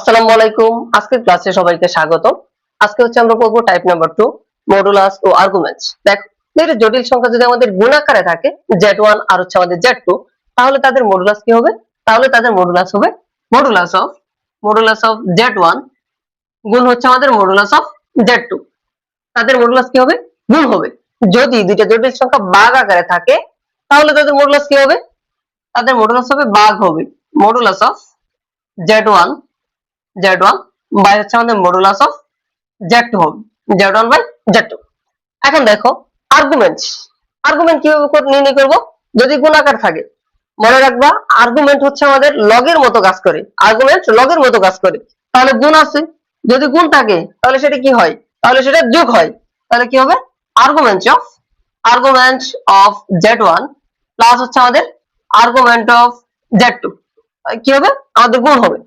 আসসালামু আলাইকুম। আজকের ক্লাসে সবাইকে স্বাগত আজকে হচ্ছে আমরা পড়ব টাইপ নাম্বার টু মডুলাস ও আর্গুমেন্টস দেখো এটা জটিল সংখ্যা যদি আমাদের গুণ আকারে থাকে জেড ওয়ান আর হচ্ছে আমাদের জেড টু তাহলে তাদের মডুলাস কি হবে? তাহলে তাদের মডুলাস হবে modulus of modulus of z one গুণ হচ্ছে আমাদের মডুলাস অফ জেড টু তাদের মডুলাস কি হবে? গুণ হবে। যদি দুইটা জটিল সংখ্যা বাঘ আকারে থাকে, তাহলে তাদের মডুলাস কি হবে? তাদের মডুলাস হবে বাঘ হবে। Modulus of z one z one by হচ্ছে আমাদের মডুলাস অফ জেড টু হবে। Z one by z two এখন দেখো আর্গুমেন্ট আর্গুমেন্ট কীভাবে নির্ণয় করব? যদি গুণাকার থাকে, মনে রাখবা আর্গুমেন্ট হচ্ছে আমাদের লগের মতো কাজ করে। আর্গুমেন্ট লগের মতো কাজ করে। তাহলে গুণ আছে। যদি গুণ থাকে, তাহলে সেটা কি হয়? তাহলে সেটা যোগ হয়। তাহলে কি হবে? Argument of argument of z one plus হচ্ছে আমাদের আর্গুমেন্ট অফ জেড টু কি হবে? আমাদের গুণ হবে।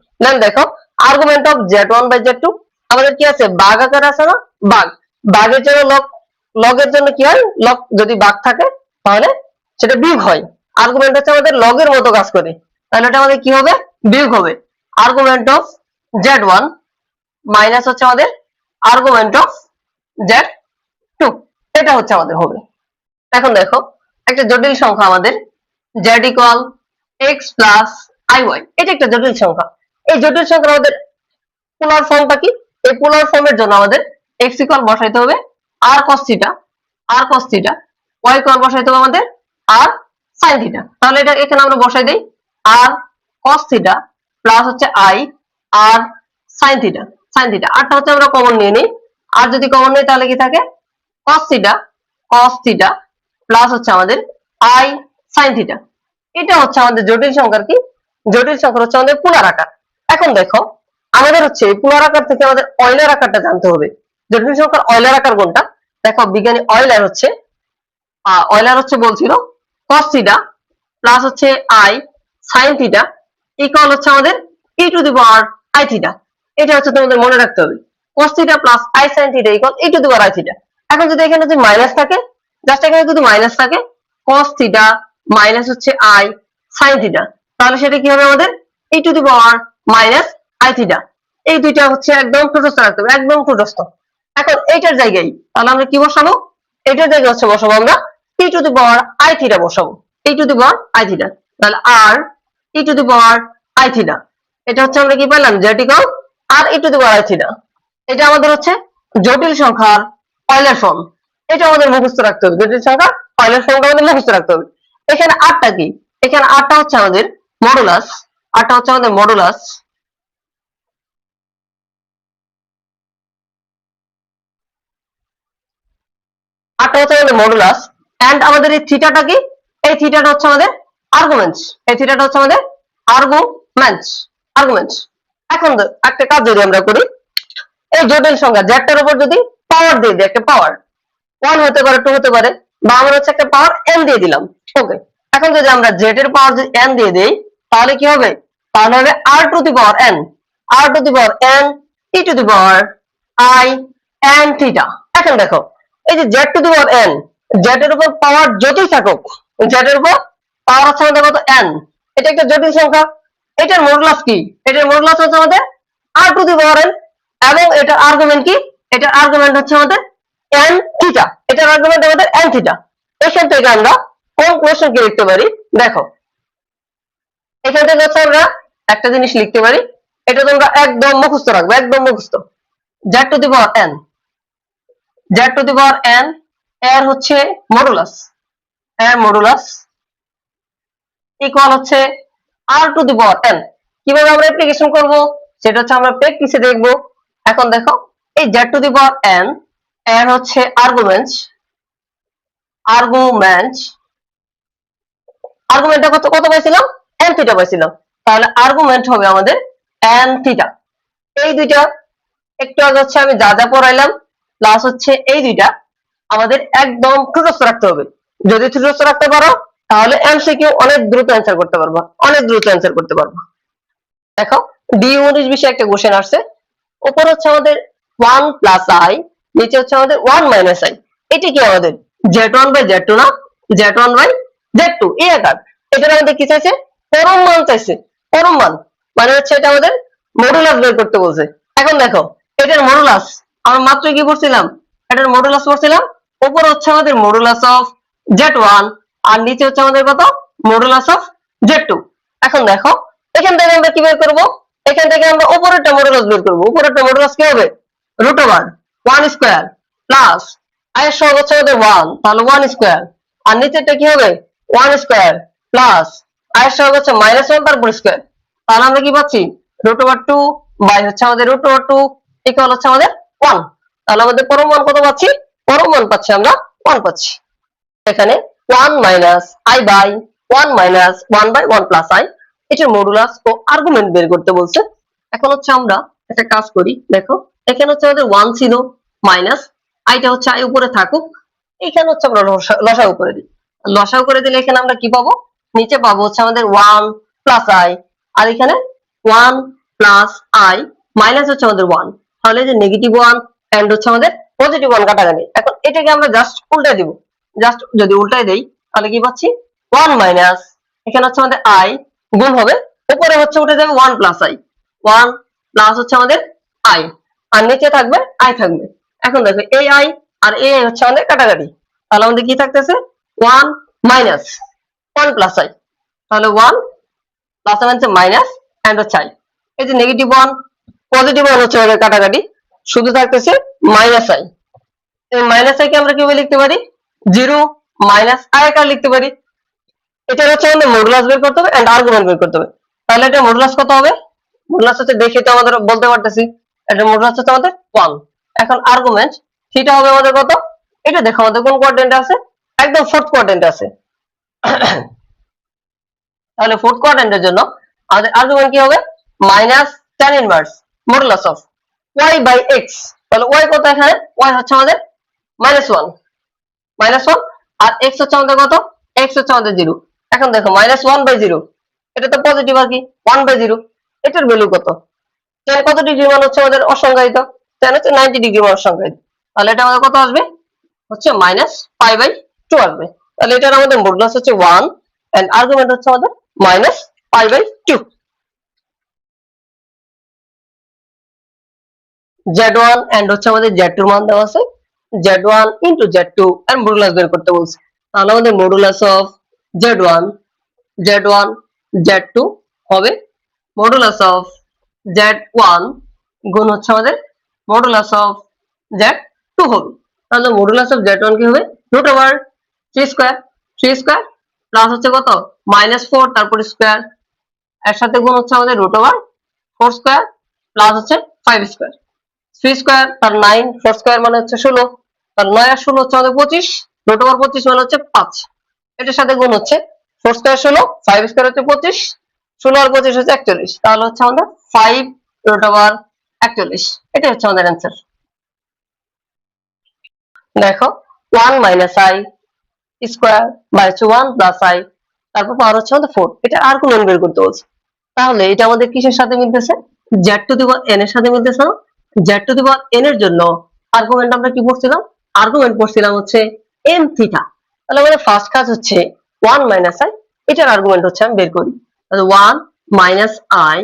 দেখো argument of z one by z two আমাদের কি আছে? বাঘ আকার আছে না? বাঘ। বাঘের জন্য লগ লগের জন্য কি হয়? লগ যদি বাঘ থাকে, তাহলে সেটা বিয়োগ হয়। আর্গুমেন্ট হচ্ছে আমাদের লগের মতো কাজ করে। তাহলে এটা আমাদের কি হবে? বিয়োগ হবে। Argument of z one minus হচ্ছে আমাদের আর্গুমেন্ট অফ জেড টু এটা হচ্ছে আমাদের হবে। এখন দেখো, একটা জটিল সংখ্যা আমাদের z equal x plus i y এটা একটা জটিল সংখ্যা। এই জটিল সংখ্যা আমাদের পোলার ফর্মটা কি? এই পোলার ফর্মের জন্য আমাদের এক্স ইকুয়াল বসাইতে হবে r cos theta r cos theta y equal বসাইতে হবে আমাদের আর sin থিটা তাহলে এটা এখানে আমরা বসাই দেই আর cos থিটা প্লাস হচ্ছে i r sin theta sin theta আরটা হচ্ছে আমরা কমন নিয়ে নিই। আর যদি কমন নিই তাহলে কি থাকে? cos theta cos theta plus হচ্ছে আমাদের i sin থিটা এটা হচ্ছে আমাদের জটিল সংখ্যার কি? জটিল সংখ্যার হচ্ছে আমাদের পুলার আকার এখন দেখো, আমাদের হচ্ছে এই আকার থেকে আমাদের অয়লার আকারটা জানতে হবে। জটিল সংখ্যার অয়লার আকার কোনটা? দেখো, বিজ্ঞানী অয়লার হচ্ছে অয়লার হচ্ছে বলছিল থিটা প্লাস হচ্ছে i sin থিটা ইকুয়াল হচ্ছে আমাদের e to the power i theta এটা হচ্ছে তোমাদের মনে রাখতে হবে। Theta plus i sin theta equal e to the power i theta এখন যদি এখানে যদি মাইনাস থাকে জাস্ট এখানে যদি মাইনাস থাকে, cos থিটা মাইনাস হচ্ছে i sin থিটা তাহলে সেটা কি হবে আমাদের? e to the power minus i theta এই দুইটা হচ্ছে একদম ঠোঁটস্থ রাখতে হবে একদম ঠোঁটস্থ এখন এইটার জায়গায় তাহলে আমরা কি বসাবো? এটার জায়গায় হচ্ছে বসাবো আমরা e to the power i theta বসাবো। E to the power i theta তাহলে r e to the power i theta এটা হচ্ছে আমরা কি পেলাম জেটিকল আর e to the power i theta এটা আমাদের হচ্ছে জটিল সংখ্যার অয়লার ফর্ম এটা আমাদের মুখস্থ রাখতে হবে। জটিল সংখ্যা অয়লার ফর্মটা আমাদের মুখস্থ রাখতে হবে। এখানে আটটা কি? এখানে আটটা হচ্ছে আমাদের মডুলাস আটটা হচ্ছে আমাদের মডুলাস আটটা হচ্ছে আমাদের মডুলাস এন্ড আমাদের এই থিটাটা কি? এই থিটাটা হচ্ছে আমাদের আর্গুমেন্টস এই থিটাটা হচ্ছে আমাদের আর্গুমেন্টস আর্গুমেন্টস এখন একটা কাজ যদি আমরা করি, এই জটিল সংখ্যা জ্যাকটার উপর যদি পাওয়ার দিয়ে দিই, একটা পাওয়ার ওয়ান হতে পারে টু হতে পারে, বা আমরা হচ্ছে একটা পাওয়ার এন দিয়ে দিলাম। ওকে এখন যদি আমরা জেড এর পাওয়ার যদি এন দিয়ে দেই, তাহলে কি হবে? তাহলে হবে r to the power n r to the power n e to the power i n theta এখন দেখো, এই যে z to the power n z এর উপর পাওয়ার যতই থাকুক জেড এর উপর পাওয়ার হচ্ছে আমাদের কত? এন এটা একটা জটিল সংখ্যা। এটার মডুলাস কি? এটার মডুলাস হচ্ছে আমাদের r to the power N এবং এটার আর্গুমেন্ট কি? এটার আর্গুমেন্ট হচ্ছে আমাদের এন থিটা এটার আর্গুমেন্ট আমাদের এন থিটা এখান থেকে আমরা কোন কোশ্চেন কে লিখতে পারি? দেখো, এখান থেকে হচ্ছে আমরা একটা জিনিস লিখতে পারি, এটা তোমরা একদম মুখস্থ রাখবে, একদম মুখস্থ। Z to the power n z to the power n এর হচ্ছে মডুলাস এর মডুলাস ইকুয়াল হচ্ছে আর টু দি পাওয়ার এন কীভাবে আমরা অ্যাপ্লিকেশন করব? সেটা হচ্ছে আমরা প্র্যাকটিসে দেখব। এখন দেখো, এই z to the power n এর হচ্ছে আর্গুমেন্টস আর্গুমেন্টস আর্গুমেন্টটা কত কত পাইছিলাম? এন থিটা পাইছিলাম। তাহলে আর্গুমেন্ট হবে আমাদের এন থিটা এই দুইটা, একটু আগে হচ্ছে আমি যা যা পড়াইলাম প্লাস হচ্ছে এই দুইটা, আমাদের একদম ঠুটস্থ রাখতে হবে। যদি ঠুটস্থ রাখতে পারো, তাহলে এমসিকিউ অনেক দ্রুত অ্যান্সার করতে পারবা, অনেক দ্রুত অ্যান্সার করতে পারবা। দেখো ডি উনিশ বিষয়ে একটা কোশ্চেন আসছে। উপর হচ্ছে আমাদের ওয়ান প্লাস আই নিচে হচ্ছে আমাদের ওয়ান মাইনাস আই এটি কি আমাদের? Z one by z two না? Z one by z two এই আকার। এটার আমাদের কি চাইছে? পরম মান চাইছে। পরম মান। মানে হচ্ছে এটা আমাদের মডুলাস বের করতে বলছে। এখন দেখো, এটার মডুলাস আমরা মাত্র কি করছিলাম এটার মডুলাস করছিলাম উপর হচ্ছে আমাদের মডুলাস অফ জেড ওয়ান আর নিচে হচ্ছে আমাদের কত? মডুলাস অফ জেড টু এখন দেখো, এখান থেকে আমরা কি বের করব? এখান থেকে আমরা উপরেরটা মডুলাস বের করব। উপরেরটা মডুলাস কি হবে? Root over one square plus আয়ের সহগ হচ্ছে আমাদের ওয়ান তাহলে ওয়ান স্কোয়ার আর নিচেরটা কি হবে? ওয়ান স্কোয়ার প্লাস হচ্ছে মাইনাস ওয়ান স্কোয়ার তাহলে আমরা কি পাচ্ছি? রুট ওভার টু বাই হচ্ছে আমাদের রুট ওভার টু ইকুয়াল হচ্ছে আমাদের ওয়ান তাহলে আমাদের পরম মান কত পাচ্ছি? পরম মান পাচ্ছি আমরা ওয়ান পাচ্ছি। এখানে one minus i by one minus one by one plus i modulus O argument বের করতে বলছে। এখন হচ্ছে আমরা একটা কাজ করি, দেখো, এখানে হচ্ছে আমাদের ওয়ান ছিল মাইনাস আইটা হচ্ছে আই উপরে থাকুক। এখানে হচ্ছে আমরা লসা- উপরে দিই। লসাগু করে দিলে এখানে আমরা কি পাবো? নিচে পাবো হচ্ছে আমাদের ওয়ান প্লাস আই আর এখানে ওয়ান প্লাস আই মাইনাস হচ্ছে আমাদের ওয়ান তাহলে যে নেগেটিভ ওয়ান এন্ড হচ্ছে আমাদের পজিটিভ ওয়ান কাটাকাটি এখন এটাকে আমরা জাস্ট উল্টাই দিব। জাস্ট যদি উল্টাই দেই, তাহলে কি পাচ্ছি? ওয়ান মাইনাস এখানে হচ্ছে আমাদের আই গুণ হবে। উপরে হচ্ছে উঠে যাবে one plus i one plus হচ্ছে আমাদের আই আর নিচে থাকবে আই থাকবে। এখন দেখো, এই আই আর আই হচ্ছে আমাদের কাটাকাটি। তাহলে আমাদের কি থাকতেছে? One minus one plus i তাহলে ওয়ান প্লাস আই হচ্ছে মাইনাস এন্ড হচ্ছে আই এই যে নেগেটিভ ওয়ান পজিটিভ ওয়ান হচ্ছে আমাদের কাটাকাটি। শুধু থাকতেছে মাইনাস আই এই মাইনাস আই কে আমরা কীভাবে লিখতে পারি? জিরো মাইনাস আই আকার লিখতে পারি? এটা হচ্ছে আমাদের মডুলাস বের করতে হবে এন্ড আর্গুমেন্ট বের করতে হবে। তাহলে এটা মডুলাস কত হবে? মডুলাস হচ্ছে দেখে তো আমাদের বলতে পারতেছি। এটা মডুলাস হচ্ছে আমাদের ওয়ান এখন আর্গুমেন্ট থিটা হবে আমাদের কত? এটা দেখো আমাদের কোন কোয়াড্রেন্টে আছে? একদম ফোর্থ কোয়াড্রেন্টে আছে। তাহলে ফোর্থ কোয়াড্রেন্টের জন্য আমাদের আর্গুমেন্ট কি হবে? Minus tan inverse modulus of y by x তাহলে y কত এখানে? y হচ্ছে আমাদের মাইনাস ওয়ান মাইনাস ওয়ান আর x হচ্ছে আমাদের কত? x হচ্ছে আমাদের জিরো এখন দেখো মাইনাস ওয়ান বাই জিরো এটা তো পজিটিভ আর কি? ওয়ান বাই জিরো এটার ভ্যালু কত? tan কত ডিগ্রি মান হচ্ছে আমাদের অসংজ্ঞায়িত? tan হচ্ছে নাইনটি ডিগ্রি মান অসংজ্ঞায়িত। তাহলে এটা আমাদের কত আসবে? হচ্ছে মাইনাস পাই বাই টু আসবে। তাহলে এটার আমাদের মডুলাস হচ্ছে ওয়ান এন্ড আর্গুমেন্ট হচ্ছে আমাদের minus pi by two z one and হচ্ছে আমাদের জেড টুর মান দেওয়া আছে। Z one into z two and modulus বের করতে বলছে। তাহলে আমাদের modulus of z one z one z two হবে মডুলাস অফ জেড ওয়ান গুণ হচ্ছে আমাদের মডুলাস অফ জেড টু হবে। তাহলে মডুলাস অফ জেড ওয়ান কি হবে? Root over three square three square plus হচ্ছে কত? মাইনাস ফোর তারপর এর সাথে গুণ হচ্ছে আমাদের রুট ওভার প্লাস হচ্ছে ফাইভ স্কোয়ার থ্রি স্কোয়ার তার নাইন ফোর স্কোয়ার মানে হচ্ছে ষোলো। তার নয় আর ষোলো হচ্ছে আমাদের পঁচিশ। রুট ওভার পঁচিশ মানে হচ্ছে পাঁচ। এটার সাথে গুণ হচ্ছে ফোর স্কোয়ার ষোলো ফাইভ স্কোয়ার হচ্ছে পঁচিশ, ষোলো আর পঁচিশ হচ্ছে একচল্লিশ। তাহলে হচ্ছে আমাদের ফাইভ রুট একচল্লিশ। এটা হচ্ছে আমাদের অ্যান্সার দেখো one minus i square by হচ্ছে ওয়ান প্লাস আই তারপর পাওয়ার হচ্ছে আমাদের ফোর এটা আর কোন বের করতে বলছে। তাহলে এটা আমাদের কিসের সাথে মিলতেছে? জেড টু দি এন এর সাথে মিলতেছে না। টু দি এন এর জন্য আর্গুমেন্ট আমরা কি পড়ছিলাম? আর্গুমেন্ট পড়ছিলাম হচ্ছে এম থিটা তাহলে আমাদের ফার্স্ট কাজ হচ্ছে ওয়ান মাইনাস আই এটার আর্গুমেন্ট হচ্ছে আমি বের করি। তাহলে ওয়ান মাইনাস আই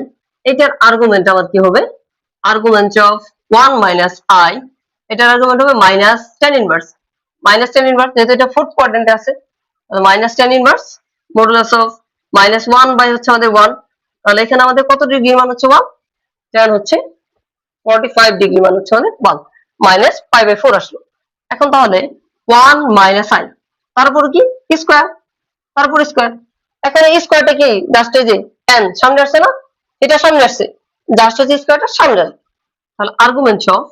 এটার আর্গুমেন্ট আমার কি হবে? Argument of one minus i এটার আর্গুমেন্ট হবে minus tan inverse minus tan inverse যেহেতু এটা ফোর্থ কোয়াড্রেন্টে আছে minus tan inverse modulus of minus one by হচ্ছে আমাদের ওয়ান তাহলে এখানে আমাদের কত ডিগ্রি মান হচ্ছে ওয়ান টেন হচ্ছে ফর্টি ফাইভ ডিগ্রি মান হচ্ছে আমাদের one minus five by four আসলো। এখন তাহলে ওয়ান মাইনাস আই তারপর কি? স্কোয়ার তারপর স্কোয়ার এখানে স্কোয়ারটা কি? জাস্ট এই যে এন সামনে আসছে না? এটা সামনে আসছে। জাস্ট হচ্ছে স্কোয়ারটা সামনে আসবে তাহলে argument of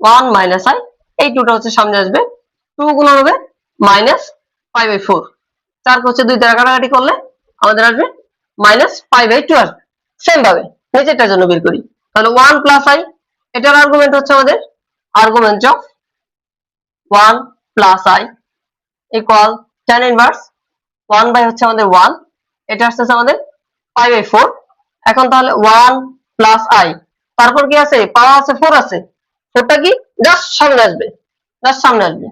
one minus I এই টুটা হচ্ছে সামনে আসবে। টু গুণ হবে মাইনাস ফাইভ বাই ফোর চারকে হচ্ছে দুই দ্বারা কাটাকাটি করলে আমাদের আসবে মাইনাস ফাইভ বাই টু আসবে সেম ভাবে নিচেরটার জন্য বের করি। তাহলে ওয়ান প্লাস আই এটার আর্গুমেন্ট হচ্ছে আমাদের argument of one plus i equal tan inverse one by হচ্ছে আমাদের ওয়ান এটা আসতেছে আমাদের ফাইভ বাই ফোর এখন তাহলে ওয়ান প্লাস আই তারপর কি আছে? পাওয়া আছে ফোর আছে। ফোরটা কি? জাস্ট সামনে আসবে। জাস্ট সামনে আসবে।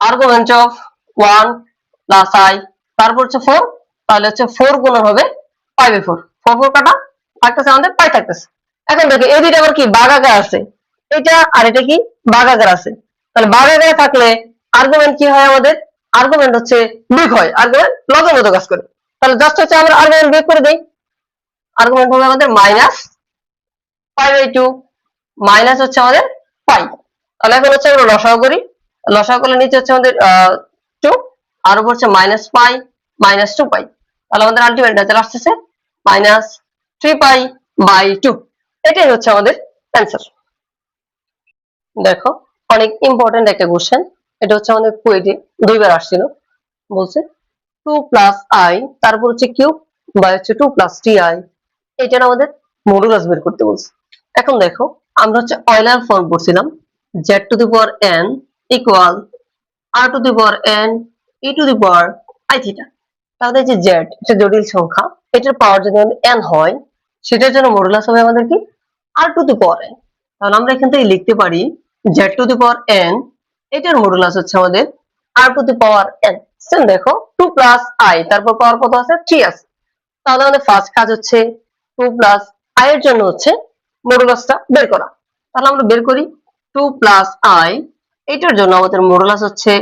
Argument of one plus i তারপর হচ্ছে ফোর তাহলে হচ্ছে ফোর গুণ হবে five by four four four কাটা, থাকতেছে আমাদের পাই থাকতেছে। এখন দেখো, এই দুইটা আবার কি? বাগাকার আছে। এটা আর এটা কি? বাগাকার আছে। তাহলে বাগাকারে থাকলে আর্গুমেন্ট কি হয় আমাদের? আর্গুমেন্ট হচ্ছে বিগ হয়। আর্গুমেন্ট লগের মতো কাজ করে। তাহলে জাস্ট হচ্ছে আমরা আর্গুমেন্ট বিগ করে দেই। আর্গুমেন্ট হবে আমাদের minus pi by two minus হচ্ছে আমাদের পাই তাহলে এখন হচ্ছে আমরা লসাগু করি। লসাগু করলে নিচে হচ্ছে আমাদের টু আর উপর হচ্ছে minus pi minus two pi. তাহলে আমাদের আলটিমেট রেজাল্ট আসতেছে minus three pi by two এটাই হচ্ছে আমাদের অ্যান্সার দেখো, অনেক ইম্পর্টেন্ট একটা কোশ্চেন এটা হচ্ছে আমাদের কুয়েটে দুইবার আসছিল। বলছে টু প্লাস আই তারপর হচ্ছে কিউব বা হচ্ছে টু প্লাস টি আই এটার আমাদের মডুলাস বের করতে বলছে। এখন দেখো, আমরা হচ্ছে অয়লার ফর্ম পড়ছিলাম z to the power n equal r to the power n e to the power i theta তাহলে যে জেড এটা জটিল সংখ্যা, এটার পাওয়ার যদি এন হয়, সেটার জন্য মডুলাস হবে আমাদের কি? আর টু দি পাওয়ার এন তাহলে আমরা এখান থেকে লিখতে পারি z to the power n এটার মডুলাস হচ্ছে আমাদের r to the power n same দেখো টু প্লাস আই তারপর পাওয়ার কত আছে? থ্রি আছে। তাহলে আমাদের ফার্স্ট কাজ হচ্ছে টু প্লাস আই এর জন্য হচ্ছে মডুলাসটা বের করা। তাহলে আমরা বের করি টু প্লাস আই এটার জন্য আমাদের মডুলাস হচ্ছে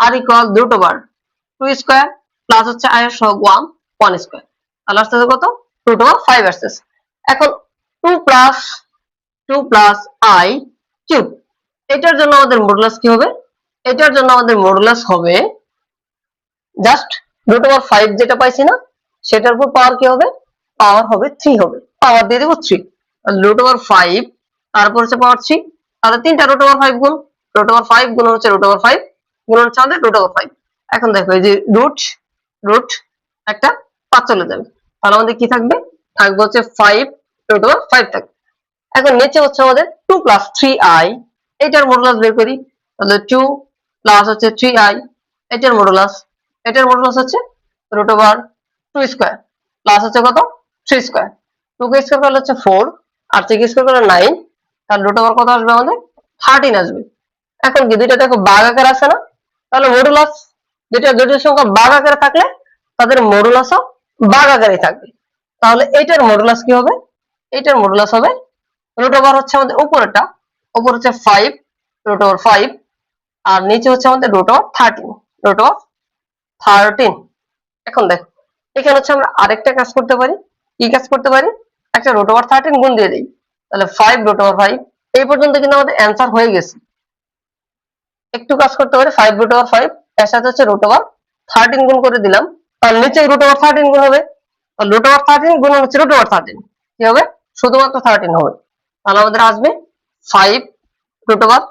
r equal root over two square plus হচ্ছে আই এর সহগ ওয়ান ওয়ান স্কোয়ার তাহলে আসতেছে কত? রুট ওভার ফাইভ আসতেছে এখন two plus two plus i cube এটার জন্য আমাদের মডুলাস কি হবে? এটার জন্য আমাদের মডুলাস হবে জাস্ট রুট ফাইভ যেটা পাইছি না, সেটার উপর পাওয়ার কি হবে? পাওয়ার হবে থ্রি হবে। পাওয়ার দিয়ে দেবো থ্রি রুট ফাইভ তারপর হচ্ছে পাওয়ার থ্রি তাহলে তিনটা রুট ওভার ফাইভ গুণ রুট ওভার ফাইভ গুণ হচ্ছে রুট ওভার ফাইভ গুণ হচ্ছে আমাদের রুট ওভার ফাইভ এখন দেখো এই যে রুট রুট একটা পাঁচ চলে যাবে। তাহলে আমাদের কি থাকবে? থাকবে হচ্ছে ফাইভ রুট ওভার ফাইভ থাকবে। এখন নিচে হচ্ছে আমাদের টু প্লাস থ্রি আই এটার মডুলাস বের করি। তাহলে টু প্লাস হচ্ছে থ্রি আই এটার মডুলাস এটার মডুলাস হচ্ছে root over two square plus হচ্ছে কত? থ্রি স্কোয়ার টু কে স্কোয়ার করলে হচ্ছে ফোর আর থ্রি স্কোয়ার করলে নাইন তাহলে রুট ওভার কত আসবে আমাদের? থার্টিন আসবে। এখন কি দুইটা দেখো বাঘ আকার আছে না? তাহলে মডুলাস দুইটা দুইটার সংখ্যা বাঘ আকারে থাকলে তাদের মডুলাসও বাঘ আকারে থাকবে। তাহলে এইটার মডুলাস কি হবে? এইটার মডুলাস হবে রুট ওভার হচ্ছে আমাদের উপরেরটা। উপর হচ্ছে ফাইভ রুট ওভার ফাইভ আর নিচে হচ্ছে আমাদের root over thirteen root over thirteen এখন দেখো, এখানে হচ্ছে আমরা আরেকটা কাজ করতে পারি। কি কাজ করতে পারি? একটা রুট ওভার থার্টিন গুণ দিয়ে দিই। তাহলে ফাইভ রুট ওভার ফাইভ এই পর্যন্ত কিন্তু আমাদের অ্যান্সার হয়ে গেছে। একটু কাজ করতে পারি ফাইভ রুট ওভার ফাইভ এর সাথে হচ্ছে রুট ওভার থার্টিন গুণ করে দিলাম। তার নিচে রুট ওভার থার্টিন গুণ হবে। রুট ওভার থার্টিন গুণ হচ্ছে রুট ওভার থার্টিন কি হবে? শুধুমাত্র থার্টিন হবে। তাহলে আমাদের আসবে ফাইভ রুট ওভার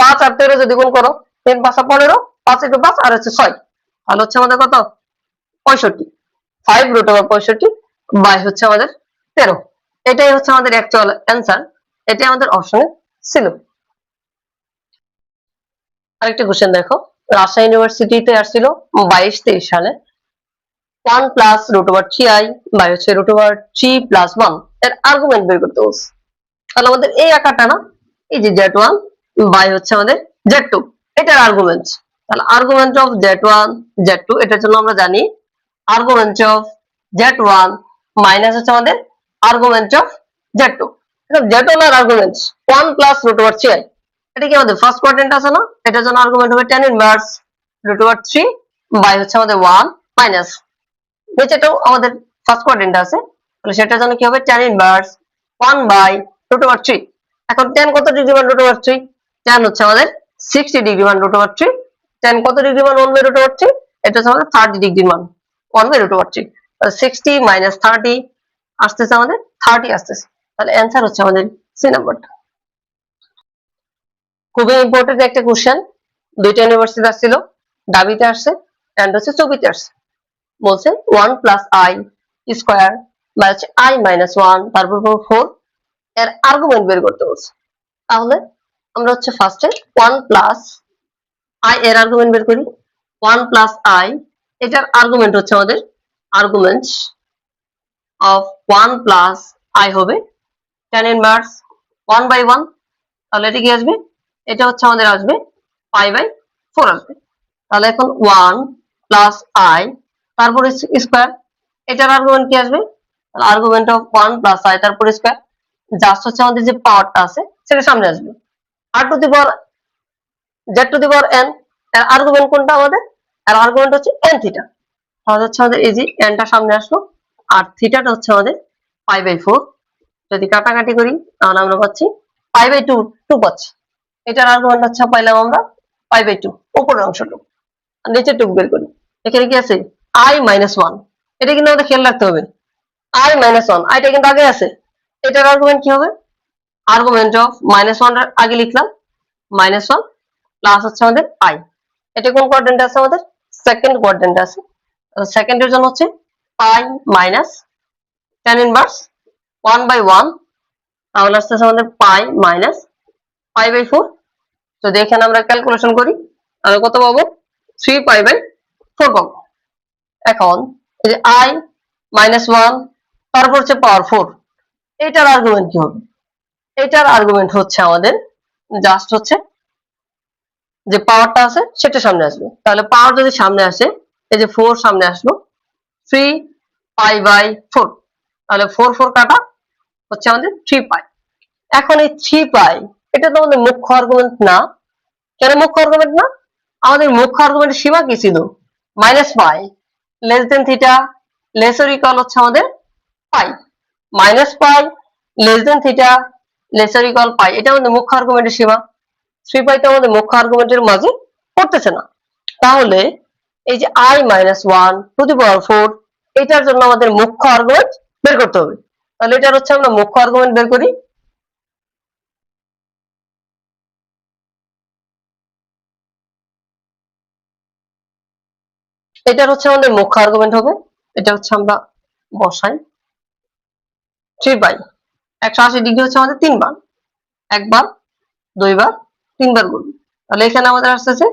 পাঁচ আর তেরো যদি গুণ করো, তিন পাঁচা পনেরো, পাঁচ একটু পাঁচ আর হচ্ছে ছয়। তাহলে হচ্ছে আমাদের কত? পঁয়ষট্টি। ফাইভ রুট ওভার পঁয়ষট্টি বাই হচ্ছে আমাদের তেরো। এটাই হচ্ছে আমাদের অ্যাকচুয়াল অ্যান্সার এটাই আমাদের অপশনে ছিল আরেকটা কোশ্চেন দেখো, রাজশাহী ইউনিভার্সিটিতে আসছিল বাইশ তেইশ সালে। One plus root over three i by হচ্ছে রুট ওভার থ্রি প্লাস ওয়ানের আর্গুমেন্ট বের করতে বলছে। তাহলে আমাদের এই আকারটা না, এই যে জেড ওয়ান বাই হচ্ছে আমাদের জেড টু এটার আর্গুমেন্ট তাহলে argument of z one z two এটার জন্য আমরা জানি argument of z one minus হচ্ছে আমাদের জেড টু জেড ওয়ান আর রুট ওভার থ্রি আই এটা কি আমাদের ফার্স্ট কোয়াড্রেন্ট আছে না? এটার জন্য আর্গুমেন্ট হবে টেন ইনভার্স থ্রি বাই হচ্ছে আমাদের ওয়ান মাইনাস নিচেটাও আমাদের ফার্স্ট কোয়াড্রেন্ট আছে। তাহলে সেটার জন্য কি হবে? Tan inverse one by root over three এখন টেন কত ডিগ্রি মান রুট ওভার থ্রি টেন হচ্ছে আমাদের সিক্সটি ডিগ্রি মান রুট ওভার থ্রি টেন কত ডিগ্রি মান one by root over three এটা হচ্ছে আমাদের থার্টি ডিগ্রি মান one by root over three sixty minus thirty আসতেছে আমাদের থার্টি আসতেছে। তাহলে অ্যান্সার হচ্ছে আমাদের সি নাম্বারটা খুবই ইম্পর্টেন্ট একটা কোশ্চেন দুইটা ইউনিভার্সিটি আসছিল, ডাবিতে আসছে অ্যান্ড হচ্ছে চবিতে আসছে। বলছে ওয়ান প্লাস আই স্কোয়ার বা হচ্ছে আই মাইনাস ওয়ান তারপর ফোর এর আর্গুমেন্ট বের করতে বলছে। তাহলে আমরা হচ্ছে ফার্স্টে ওয়ান প্লাস আই এর আর্গুমেন্ট বের করি। ওয়ান প্লাস আই এটার আর্গুমেন্ট হচ্ছে আমাদের argument of one plus i হবে। Tan inverse one by one তাহলে এটা কি আসবে? এটা হচ্ছে আমাদের আসবে পাই বাই ফোর আসবে। তাহলে এখন ওয়ান প্লাস আই তারপরে স্কোয়ার এটার আর্গুমেন্ট কি আসবে? Argument of one plus i তারপর স্কোয়ার জাস্ট হচ্ছে আমাদের যে পাওয়ারটা আছে, সেটা সামনে আসবে। R to the power z to the power n এর আর্গুমেন্ট কোনটা আমাদের? এর আর্গুমেন্ট হচ্ছে এন থিটা তাহলে হচ্ছে আমাদের এই যে এনটা সামনে আসলো আর থিটাটা হচ্ছে আমাদের পাই বাই ফোর যদি কাটাকাটি করি, তাহলে আমরা পাচ্ছি পাই বাই টু টু পাচ্ছি এটার আর্গুমেন্ট হচ্ছে পাইলাম আমরা পাই বাই টু উপরের অংশটুকু। আর নিচের টুকু বের করি। এখানে কি আছে? আই মাইনাস ওয়ান এটা কিন্তু আমাদের খেয়াল রাখতে হবে। আই মাইনাস ওয়ান আইটা কিন্তু আগে আছে। এটার আর্গুমেন্ট কি হবে? আর্গুমেন্ট অফ মাইনাস ওয়ান আগে লিখলাম। মাইনাস ওয়ান প্লাস হচ্ছে আমাদের আই এটা কোন কোয়াড্রেন্ট আছে আমাদের? সেকেন্ড কোয়াড্রেন্ট আছে। সেকেন্ডের জন্য হচ্ছে pi minus tan inverse one by one তাহলে আসতেছে আমাদের pi minus pi by four যদি এখানে আমরা ক্যালকুলেশন করি। তাহলে কত পাবো? থ্রি পাই বাই ফোর পাবো। এখন, এই যে আই মাইনাস ওয়ান তারপর হচ্ছে পাওয়ার ফোর এটার আর্গুমেন্ট কি হবে? এটার আর্গুমেন্ট হচ্ছে আমাদের জাস্ট হচ্ছে যে পাওয়ারটা আছে, সেটা সামনে আসবে। তাহলে পাওয়ার যদি সামনে আসে, এই যে ফোর সামনে আসলো থ্রি পাই বাই ফোর তাহলে ফোর ফোর কাটা হচ্ছে আমাদের এখন এই এটা তো আমাদের মুখ্য আর্গুমেন্ট না। কেন মুখ্য আর্গুমেন্ট না? আমাদের মুখ্য আর্গুমেন্টের সীমা কি ছিল? থিটা লেসর ইকাল হচ্ছে আমাদের pi minus pi less theta lesser equal pi এটা আমাদের মুখ্য আর্গুমেন্টের সীমা। থ্রি পাই তো আমাদের মুখ্য আর্গুমেন্টের মাঝে পড়তেছে না। তাহলে এই যে i minus one to the power four এটার জন্য আমাদের মুখ্য আর্গুমেন্ট বের করতে হবে। তাহলে এটার হচ্ছে আমরা মুখ্য আর্গুমেন্ট বের করি। এটার হচ্ছে আমাদের মুখ্য আর্গুমেন্ট হবে। এটা হচ্ছে আমরা বসাই। থ্রি বাই একশো আশি ডিগ্রি হচ্ছে আমাদের তিনবার। একবার, দুইবার, তিনবার গুণ। তাহলে এখানে আমাদের আসতেছে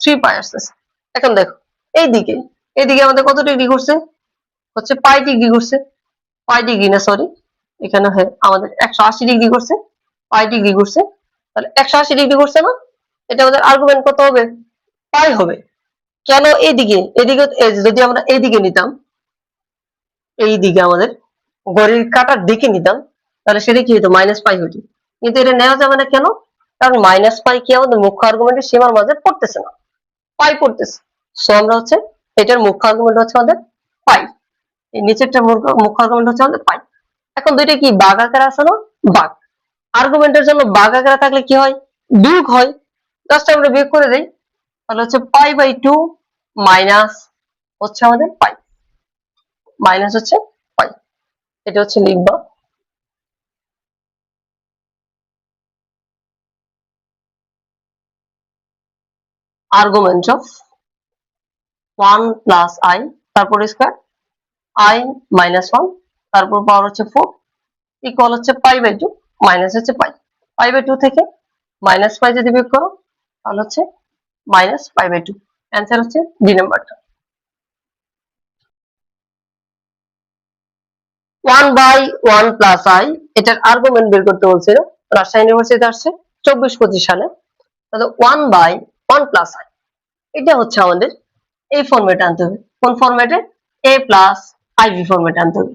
থ্রি পাই আসতেছে। এখন দেখো এইদিকে এইদিকে আমাদের কত ডিগ্রি ঘুরছে? হচ্ছে পাই ডিগ্রি ঘুরছে। পাই ডিগ্রি না সরি এখানে হয়, আমাদের একশো আশি ডিগ্রি করছে পাই ডিগ্রি ঘুরছে। তাহলে একশো আশি ডিগ্রি ঘুরছে না? এটা আমাদের আর্গুমেন্ট কত হবে? পাই হবে। কেন এইদিকে? এদিকে যদি আমরা এইদিকে নিতাম এই দিকে আমাদের ঘড়ির কাটার দিকে নিতাম, তাহলে সেটা কি হতো? মাইনাস পাই হতো। কিন্তু এটা নেওয়া যাবে না কেন? কারণ মাইনাস পাই কি আমাদের মুখ্য আর্গুমেন্টের সীমার মাঝে পড়তেছে না। পাই পড়তেছে। সো আমরা হচ্ছে এটার মুখ্য আর্গুমেন্ট হচ্ছে আমাদের পাই এই নিচেরটা মুখ্য আর্গুমেন্ট হচ্ছে আমাদের পাই এখন দুইটা কি? বাঘ আকারে আছে না? বাঘ। আর্গুমেন্টের জন্য বাঘ আকারে থাকলে কি হয়? বিয়োগ হয়। জাস্ট আমরা বিয়োগ করে দেই। তাহলে হচ্ছে পাই বাই টু মাইনাস হচ্ছে আমাদের পাই মাইনাস হচ্ছে পাই এটা হচ্ছে লিখবা। Argument of one plus i, তারপর স্কোয়ার আই মাইনাস ওয়ান, তারপর পাওয়ার হচ্ছে ফোর ইকুয়াল হচ্ছে পাই বাই টু মাইনাস হচ্ছে পাই পাই বাই টু থেকে মাইনাস পাই যদি বিয়োগ করো, তাহলে হচ্ছে minus pi by two answer হচ্ছে ডি নাম্বারটা one by one plus i এটার আর্গুমেন্ট বের করতে বলছিল, রাজশাহী ইউনিভার্সিটি আসছে, চব্বিশ পঁচিশ সালে। তাহলে one by one plus i এটা হচ্ছে আমাদের এই ফরম্যাটে আনতে হবে। কোন ফরম্যাটে এ? প্লাস আইভি ফরম্যাটে আনতে হবে।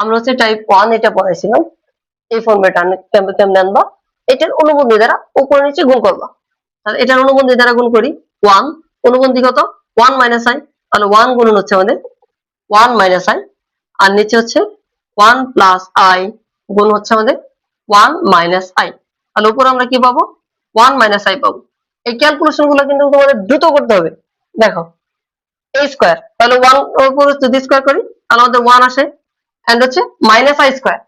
আমরা হচ্ছে টাইপ ওয়ান এটা পড়াইছিলাম। এই ফরম্যাট কেমনে আনবা? এটার অনুবন্ধী দ্বারা উপরে নিচে গুণ করবা। তাহলে এটার অনুবন্ধী দ্বারা গুণ করি। ওয়ান অনুবন্ধী কত? ওয়ান মাইনাস আই তাহলে ওয়ান গুণন হচ্ছে আমাদের ওয়ান মাইনাস আই আর নিচে হচ্ছে ওয়ান প্লাস আই গুণ হচ্ছে আমাদের ওয়ান মাইনাস আই তাহলে উপরে আমরা কি পাবো? ওয়ান মাইনাস আই পাবো। এই ক্যালকুলেশনগুলো কিন্তু তোমাদের দ্রুত করতে হবে। দেখো স্কোয়ার তাহলে ওয়ান যদি স্কোয়ার করি, তাহলে আমাদের ওয়ান আসে। এন্ড হচ্ছে minus i square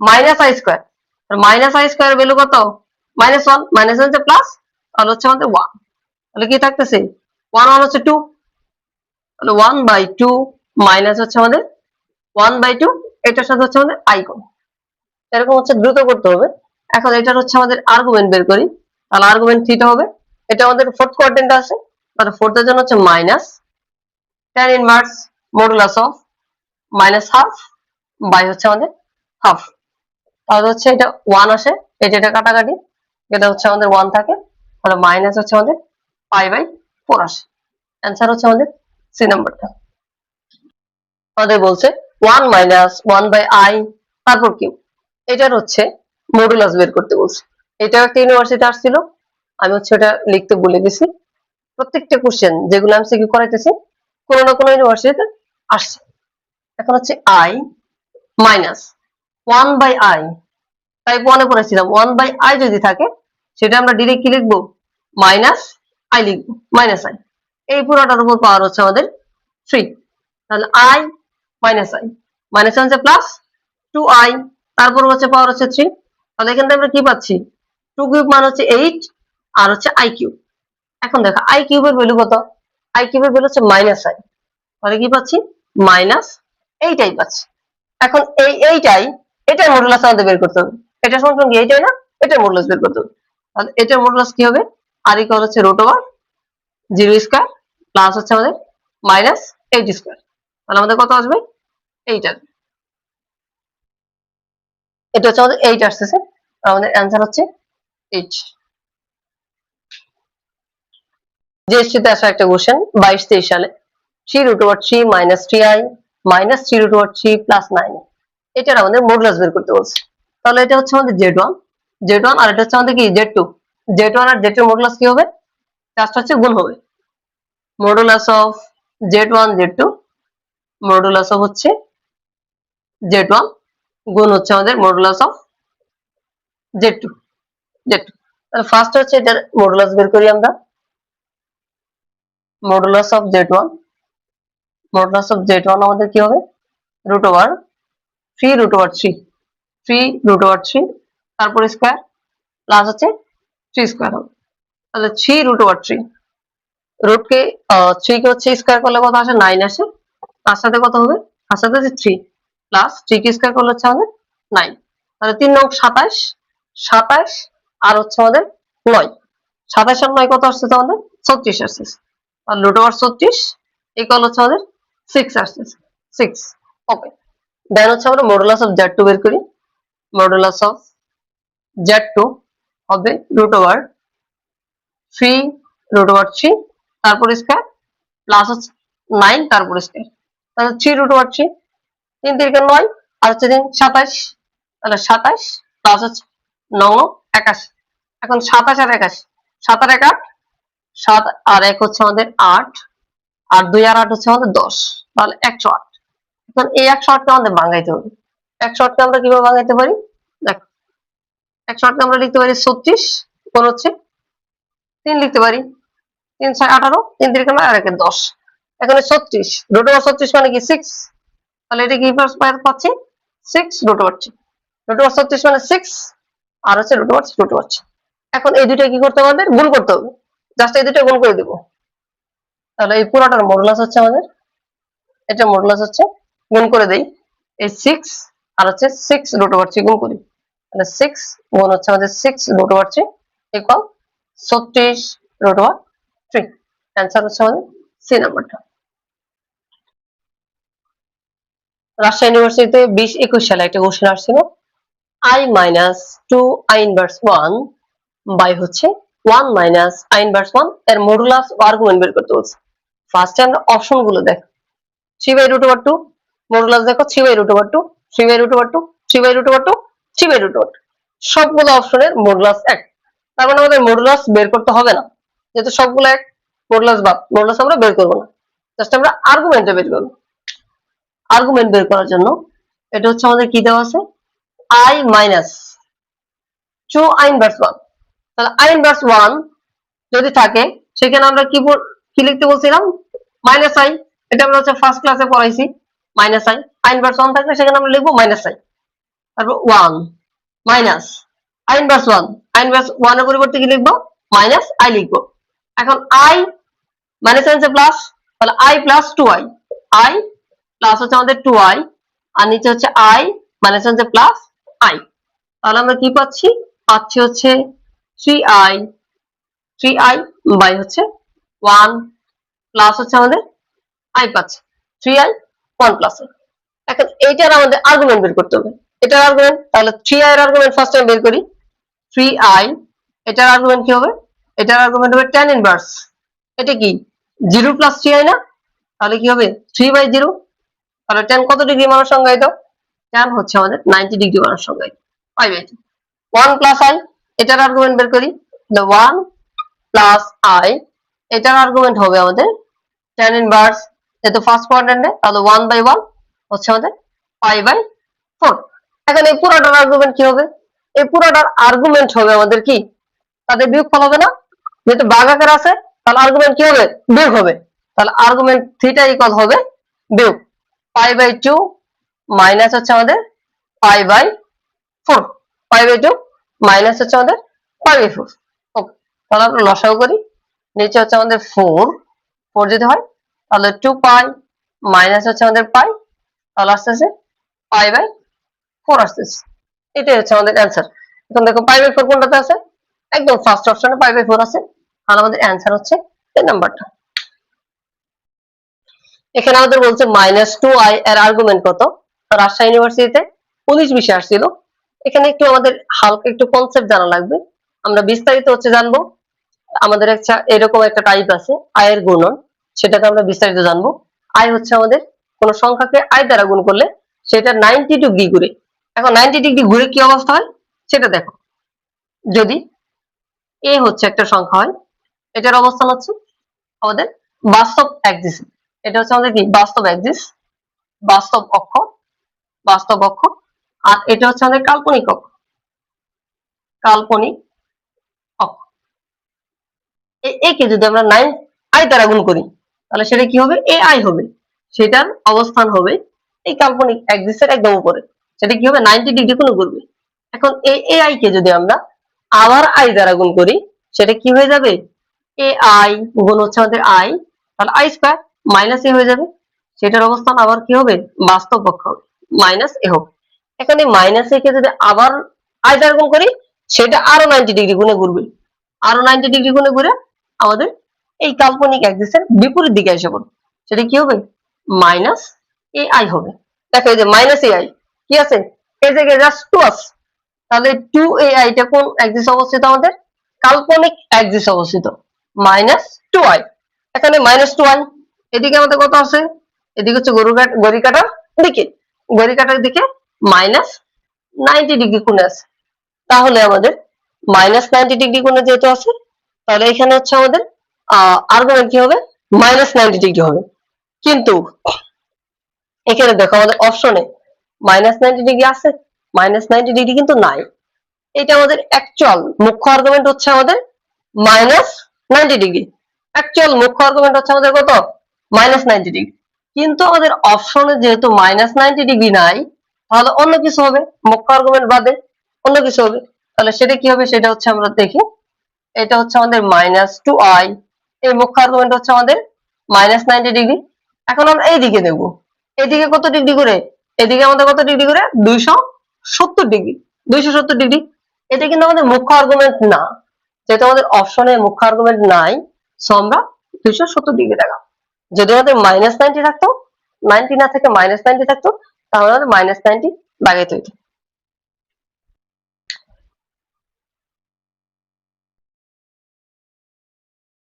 minus i square minus i square value কত? মাইনাস ওয়ান মাইনাস প্লাস তাহলে হচ্ছে আমাদের ওয়ান তাহলে কি থাকতেছে? ওয়ান ওয়ান হচ্ছে টু তাহলে ওয়ান বাই টু মাইনাস হচ্ছে আমাদের ওয়ান বাই টু এটার সাথে হচ্ছে আমাদের আইকন এরকম হচ্ছে দ্রুত করতে হবে। এখন এটার হচ্ছে আমাদের আর্গুমেন্ট বের করি। তাহলে আর্গুমেন্ট থিটা হবে। এটা আমাদের ফোর্থ কোয়াড্রেন্ট আছে। তাহলে ফোর্থের জন্য হচ্ছে minus tan inverse modulus of minus half by হচ্ছে আমাদের হাফ তাহলে হচ্ছে এটা ওয়ান আসে, এটা এটা কাটাকাটি, এটা হচ্ছে আমাদের ওয়ান থাকে, তাহলে মাইনাস হচ্ছে আমাদের পাই বাই ফোর আসে। অ্যান্সার হচ্ছে আমাদের সি নাম্বারটা আমাদের বলছে one minus one by i তারপর কি? এটার হচ্ছে মডুলাস বের করতে বলছে। এটা একটা ইউনিভার্সিটি আসছিল, আমি হচ্ছে ওটা লিখতে ভুলে গেছি। প্রত্যেকটা কোশ্চেন যেগুলো আমি সিকিউ করাইতেছি কোনো না কোনো ইউনিভার্সিটিতে আসছে। এখন হচ্ছে i minus one by i type ওয়ানে পড়েছিলাম ওয়ান বাই আই যদি থাকে, সেটা আমরা ডিরেক্ট কি লিখব? মাইনাস আই লিখব মাইনাস আই এই পুরোটার উপর পাওয়ার হচ্ছে আমাদের থ্রি তাহলে আই মাইনাস আই মাইনাস হচ্ছে প্লাস টু আই তারপর হচ্ছে পাওয়ার হচ্ছে থ্রি তাহলে এখান থেকে আমরা কি পাচ্ছি? টু কিউব মান হচ্ছে এইট আর হচ্ছে আই কিউব এখন দেখো আই কিউবের ভ্যালু কত? আই কিউবের ভ্যালু হচ্ছে মাইনাস আই তাহলে কি পাচ্ছি? মাইনাস এইটাই পাচ্ছি। এখন এই এইটাই, এটার মডুলাস আমাদের বের করতে হবে। এটা সমান কি? এইটাই না? এটার মডুলাস বের করতে হবে। তাহলে এটার মডুলাস কি হবে? আর ইকুয়াল হচ্ছে root over zero square plus হচ্ছে আমাদের মাইনাস এইট স্কোয়ার তাহলে আমাদের কত আসবে? এইটার। এটা হচ্ছে আমাদের এইট আসতেছে। আমাদের অ্যান্সার হচ্ছে এইট জিএসটিতে আসা একটা কোশ্চেন বাইশ তেইশ সালে। Three root over three minus three i minus three root over three plus nine এটার আমাদের মডুলাস বের করতে বলছে। তাহলে এটা হচ্ছে আমাদের জেড ওয়ান জেড ওয়ান আর এটা হচ্ছে আমাদের কি? জেড টু জেড ওয়ান আর জেড টু মডুলাস কি হবে? জাস্ট হচ্ছে গুণ হবে। Modulus of z one z two modulus of হচ্ছে জেড ওয়ান গুণ হচ্ছে আমাদের modulus of z two z two first হচ্ছে এটার মডুলাস বের করি আমরা। Modulus of z one modulus of z one আমাদের কি হবে? Root over three root over three three root over three তারপর স্কোয়ার প্লাস হচ্ছে থ্রি স্কোয়ার হবে। তাহলে থ্রি রুট ওভার থ্রি রুটকে থ্রি কে হচ্ছে স্কোয়ার করলে কত আসে? নাইন আসে। তার সাথে কত হবে? তার সাথে হচ্ছে থ্রি প্লাস থ্রি কে স্কোয়ার করলে হচ্ছে আমাদের নাইন তাহলে তিন নং সাতাশ সাতাশ আর হচ্ছে আমাদের নয়। সাতাশ আর নয় কত আসছে তো আমাদের? ছত্রিশ আসতেছে। আর রুট ওভার ছত্রিশ ইকুয়াল হচ্ছে আমাদের সিক্স আসতেছে সিক্স ওকে দেন হচ্ছে আমরা মডুলাস অফ জেড টু বের করি মডুলাস অফ জেড টু হবে root over three root over three তারপর স্কোয়ার প্লাস হচ্ছে নাইন তারপর স্কোয়ার তাহলে থ্রি রুট ওভার থ্রি তিন তিরিকে নয় আর হচ্ছে তিন সাতাশ, তাহলে সাতাশ প্লাস হচ্ছে নয়, একাশি। এখন সাতাশ আর একাশি, সাত আর এক আট সাত আর এক হচ্ছে আমাদের আট, আর দুই আর আট হচ্ছে আমাদের দশ। তাহলে একশো আট। এখন এই একশো আটকে আমাদের ভাঙাইতে হবে। একশো আটকে আমরা কীভাবে ভাঙাইতে পারি? দেখো, একশো আটকে আমরা লিখতে পারি ছত্রিশ কোন হচ্ছে তিন লিখতে পারি। তিন ছয় আঠারো, তিন তিরিকে নয় আর একে দশ। এখানে ছত্রিশ রুট ওভার ছত্রিশ মানে কি? সিক্স তাহলে এটা কি পাচ্ছি? Six root over three root over ছত্রিশ মানে সিক্স আর হচ্ছে রুট ওভার রুট ওভার এখন এই দুইটা কি করতে হবে আমাদের? গুণ করতে হবে। জাস্ট এই দুইটা গুণ করে দিব। তাহলে এই পুরোটার মডুলাস হচ্ছে আমাদের। এটা মডুলাস হচ্ছে, গুণ করে দেই। এই সিক্স আর হচ্ছে সিক্স রুট ওভার থ্রি গুণ করি। তাহলে সিক্স গুণ হচ্ছে আমাদের six root over three equal ছত্রিশ রুট ওভার থ্রি অ্যান্সার হচ্ছে আমাদের সি নাম্বারটা রাজশাহী ইউনিভার্সিটিতে বিশ একুশ সালে একটা কোশ্চেন আসছিল। I minus two i inverse one by হচ্ছে ওয়ান মাইনাস আই ইনভার্স ওয়ানের মডুলাস আর্গুমেন্ট বের করতে বলছে। ফার্স্টে আমরা অপশনগুলো দেখ। Three by root over two modulus দেখো three by root over two three by root over two three by root over two three by root over সবগুলো অপশনের মডুলাস এক। তার মানে আমাদের মডুলাস বের করতে হবে না। যেহেতু সবগুলো এক মডুলাস বাদ মডুলাস আমরা বের করব না। জাস্ট আমরা আর্গুমেন্টে বের করব। আর্গুমেন্ট বের করার জন্য এটা হচ্ছে আমাদের কি দেওয়া আছে? I minus two i inverse one তাহলে আই ইনভার্স ওয়ান যদি থাকে, সেখানে আমরা কি কি লিখতে বলছিলাম? মাইনাস আই এটা আমরা হচ্ছে ফার্স্ট ক্লাসে পড়াইছি minus i i inverse one থাকলে সেখানে আমরা লিখব মাইনাস আই তারপর one minus i inverse one i inverse ওয়ানের পরিবর্তে কি লিখব? মাইনাস আই লিখব। এখন আই মাইনাস হচ্ছে প্লাস তাহলে i plus two i i plus হচ্ছে আমাদের টু আই আর নিচে হচ্ছে আই মাইনাস হচ্ছে প্লাস আই তাহলে আমরা কি পাচ্ছি? পাচ্ছি হচ্ছে three i three i by হচ্ছে ওয়ান প্লাস হচ্ছে আমাদের আই পাচ্ছি থ্রি আই ওয়ান প্লাস এখন এইটার আমাদের আর্গুমেন্ট বের করতে হবে। এটার আর্গুমেন্ট তাহলে থ্রি এর আর্গুমেন্ট ফার্স্ট টাইম বের করি। থ্রি এটার আর্গুমেন্ট কি হবে? এটার আর্গুমেন্ট হবে টেন ইনভার্স এটা কি? জিরো প্লাস থ্রি আই না? তাহলে কি হবে? থ্রি বাই জিরো তাহলে টেন কত ডিগ্রি মানের সংজ্ঞায়িত? টেন হচ্ছে আমাদের নাইনটি ডিগ্রি মানের সংজ্ঞায়িত। Pi by one plus i এটার আর্গুমেন্ট বের করি? ওয়ান প্লাস আই এটার আর্গুমেন্ট হবে আমাদের টেন ইনভার্স যেহেতু ফার্স্ট কোয়াড্রেন্টে তাহলে ওয়ান বাই ওয়ান হচ্ছে আমাদের পাই বাই ফোর এখন এই পুরোটার আর্গুমেন্ট কি হবে? এই পুরোটার আর্গুমেন্ট হবে আমাদের কি? তাদের বিয়োগফল হবে না? যেহেতু বাঘ আকার আছে, তাহলে আর্গুমেন্ট কি হবে? বিয়োগ হবে। তাহলে আর্গুমেন্ট থিটা ইকুয়াল হবে বিয়োগ। পাই বাই টু মাইনাস হচ্ছে আমাদের pi by four pi by two minus হচ্ছে আমাদের বাই ফোর তাহলে আমরা করি। নিচে হচ্ছে আমাদের ফোর ফোর যদি হয়, তাহলে টু পাই মাইনাস হচ্ছে আমাদের পাই তাহলে আসতেছে পাই বাই ফোর আসতেছে। এটাই হচ্ছে আমাদের অ্যান্সার এখন দেখো পাই বাই ফোর কোনটাতে আছে? একদম ফার্স্ট অপশনে পাই বাই ফোর আছে। আর আমাদের অ্যান্সার হচ্ছে এই নাম্বারটা এখানে আমাদের বলছে মাইনাস টু আই এর আর্গুমেন্ট কত? রাজশাহী ইউনিভার্সিটিতে উনিশ বিষয় আসছিল। এখানে একটু আমাদের হালকা একটু কনসেপ্ট জানা লাগবে। আমরা বিস্তারিত হচ্ছে জানব। আমাদের একটা, এরকম একটা টাইপ আছে আয়ের গুণন। সেটাকে আমরা বিস্তারিত জানব। আয় হচ্ছে আমাদের কোন সংখ্যাকে আয় দ্বারা গুণ করলে সেটা নাইনটি ডিগ্রি ঘুরে। এখন নাইনটি ডিগ্রি ঘুরে কি অবস্থা হয়? সেটা দেখো। যদি এ হচ্ছে একটা সংখ্যা হয়, এটার অবস্থান হচ্ছে আমাদের বাস্তব অ্যাক্সিস এটা হচ্ছে আমাদের কি? বাস্তব অ্যাক্সিস বাস্তব অক্ষ বাস্তব অক্ষ। আর এটা হচ্ছে আমাদের কাল্পনিক অক্ষ। কাল্পনিক অক্ষ। একে যদি আমরা নাইন আই দ্বারা গুণ করি, তাহলে সেটা কি হবে? এ আই হবে। সেটার অবস্থান হবে এই কাল্পনিক অ্যাক্সিসের একদম উপরে। সেটা কি হবে? নাইনটি ডিগ্রি কোণ করবে এখন এই এ আই কে যদি আমরা আবার আই দ্বারা গুণ করি, সেটা কি হয়ে যাবে? এ আই গুণ হচ্ছে আমাদের আই তাহলে আই স্কয়ার মাইনাস এ হয়ে যাবে। সেটার অবস্থান আবার কি হবে? বাস্তব পক্ষ হবে। মাইনাস এ হবে। এখানে মাইনাস এ কে যদি আবার আই দ্বারা গুণ করি, সেটা আরও নাইনটি ডিগ্রি গুণে ঘুরবে। আরও নাইনটি ডিগ্রি গুণে ঘুরে আমাদের এই কাল্পনিক অ্যাক্সিসের বিপরীত দিকে এসে পড়বে। সেটা কি হবে? মাইনাস এ আই হবে। দেখো এই যে মাইনাস এ আই কি আছে? এই জায়গায় জাস্ট টু আছে। তাহলে টু এ আইটা কোন অ্যাক্সিস অবস্থিত আমাদের? কাল্পনিক অ্যাক্সিস অবস্থিত। মাইনাস টু আই এখানে মাইনাস টু আই এদিকে আমাদের কত আছে? এদিকে হচ্ছে গরু গড়ি কাটার দিকে। গড়ি কাটার দিকে মাইনাস নাইনটি ডিগ্রি কোণে আছে। তাহলে আমাদের মাইনাস নাইনটি ডিগ্রি কোণে যেহেতু আছে, তাহলে এখানে হচ্ছে আমাদের আর্গুমেন্ট কি হবে? মাইনাস নাইনটি ডিগ্রি হবে। কিন্তু এখানে দেখো আমাদের অপশনে মাইনাস নাইনটি ডিগ্রি আছে, মাইনাস নাইনটি ডিগ্রি কিন্তু নাই। এটা আমাদের অ্যাকচুয়াল মুখ্য আর্গুমেন্ট হচ্ছে আমাদের মাইনাস নাইনটি ডিগ্রি। অ্যাকচুয়াল মুখ্য আর্গুমেন্ট হচ্ছে আমাদের কত? Minus ninety degree. কিন্তু আমাদের অপশনে যেহেতু মাইনাস নাইনটি ডিগ্রি নাই তাহলে অন্য কিছু হবে মুখ্য আর্গুমেন্ট বাদে অন্য কিছু হবে। তাহলে সেটা কি হবে? সেটা হচ্ছে আমরা দেখি। এটা হচ্ছে আমাদের মাইনাস টু আই এই মুখ্য আর্গুমেন্ট হচ্ছে আমাদের মাইনাস নাইনটি ডিগ্রি এখন আমরা এইদিকে দেখব। এদিকে কত ডিগ্রি করে? এদিকে আমাদের কত ডিগ্রি করে? দুইশো সত্তর ডিগ্রি দুইশো সত্তর ডিগ্রি এটা কিন্তু আমাদের মুখ্য আর্গুমেন্ট না। যেহেতু আমাদের অপশনে মুখ্য আর্গুমেন্ট নাই সো আমরা দুইশো সত্তর ডিগ্রি দেখাবো। যদি আমাদের মাইনাস নাইনটি থাকতো নাইনটি না থেকে মাইনাস নাইনটি থাকতো তাহলে মাইনাস নাইনটি লাগাইতে হইতো